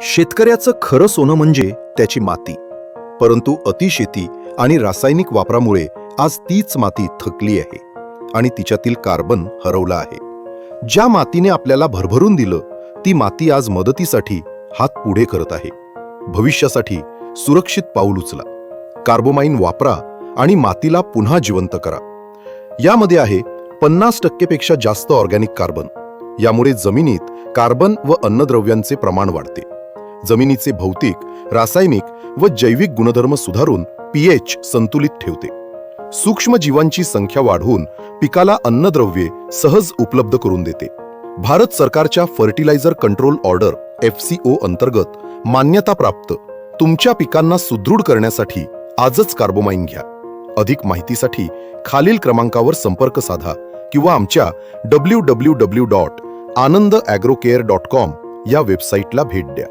शेतकऱ्याचं खरं सोनं म्हणजे त्याची माती. परंतु अतिशेती आणि रासायनिक वापरामुळे आज तीच माती थकली आहे आणि तिच्यातील कार्बन हरवला आहे. ज्या मातीने आपल्याला भरभरून दिलं ती माती आज मदतीसाठी हात पुढे करत आहे. भविष्यासाठी सुरक्षित पाऊल उचला. कार्बोमाइन वापरा आणि मातीला पुन्हा जिवंत करा. यामध्ये आहे पन्नास टक्केपेक्षा जास्त ऑर्गॅनिक कार्बन. यामुळे जमिनीत कार्बन व अन्नद्रव्यांचे प्रमाण वाढते. जमिनीचे भौतिक रासायनिक व जैविक गुणधर्म सुधारून पीएच संतुलित ठेवते. सूक्ष्म जीवांची संख्या वाढवून पिकाला अन्नद्रव्ये सहज उपलब्ध करून देते. भारत सरकारच्या fertiliser control order F C O अंतर्गत मान्यताप्राप्त तुमच्या पिकांना सुदृढ करण्यासाठी आजच कार्बोमाइन घ्या. अधिक माहितीसाठी खालील क्रमांकावर संपर्क साधा किंवा आमच्या W W W dot Anand Agrocare dot com या वेबसाईटला भेट द्या.